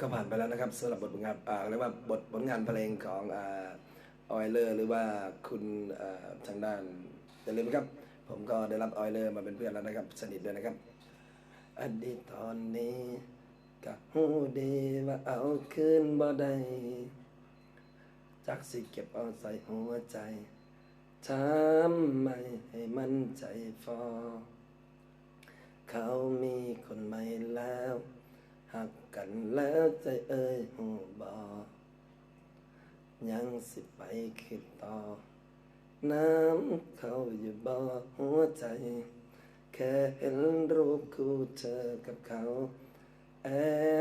ก็ผ่านไปแล้วนะครับสำหรับบทผลงานอ่าเรียกว่าบทผลงานเพลงของออยเลอร์หรือว่าคุณทางด้านอย่าลืมครับ ผมก็ได้รับออยเลอร์มาเป็นเพื่อนแล้วนะครับ สนิทด้วยนะครับ อดีตตอนนี้ก็หูดีว่าเอาคืนบ่ได้จักสิเก็บเอาใส่หัวใจทำไมให้มันใจฟอเขามีคน ใจเอ่ยหูบอยังสิไปคิดต่อ น้ำเขาอยู่บ่หัวใจ แค่เห็นรูปคู่เธอกับเขา แอ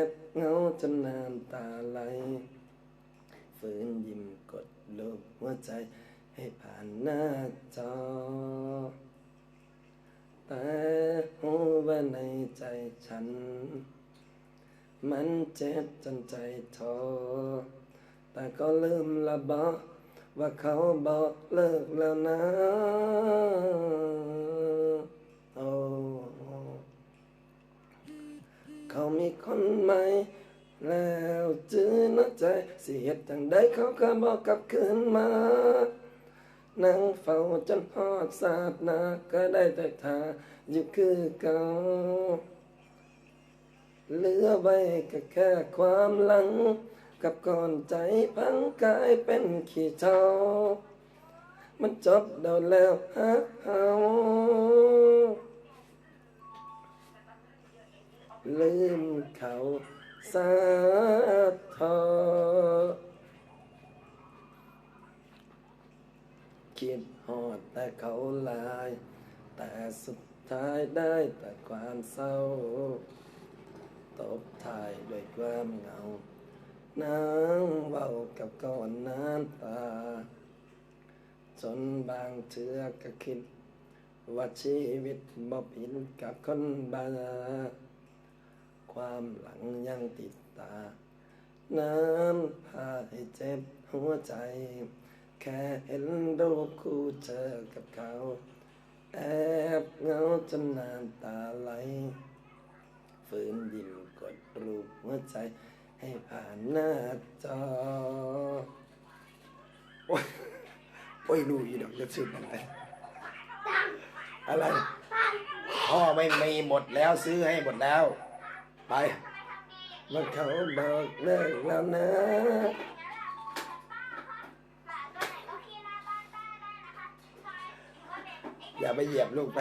บเหงาจนน้ำตาไหลฝืนยิ้มกดลูบหัวใจให้ผ่านหน้าจอ แต่หูว่าในใจฉัน มันเจ็บจนใจท้อแต่ก็ลืมละบอกว่าเขาบอกเลิกแล้วนะโอ้เขามีคนใหม่แล้วจื้อนะใจเสียดจังได้เขาก็บอกกลับคืนมานั่งเฝ้าจนฮอดสาดนาก็ได้แต่ทาอยู่คือเก่า เหลือไว้ก็แค่ความหลัง กับก่อนใจพังกายเป็นขี้เท่า มันจบเดาแล้วฮักเฮาลืมเขาสาทอคิดหอดแต่เขาลาย แต่สุดท้ายได้แต่ความเศร้า ตบทายด้วยความเหงา นางเว้ากับก้อนน้ำตา จนบางเทือก็คิด ว่าชีวิตบ่ผิดกับคนบ้าความหลังยังติดตา น้ำพาให้เจ็บหัวใจ แค่เห็นรูปคู่เธอกับเขา แอบเหงาจนน้ำตาไหลฝืนยิ้ม ดรูปหัวใจให้ผ่านหน้าจอ โอ้ยโอ้ยรู้อยู่ดอกจะซื้อมันไปอะไร พ่อไม่มีหมดแล้วซื้อให้หมดแล้ว ไปมันเขาบอกเลิกแล้วนะอย่าไปเหยียบลูกไป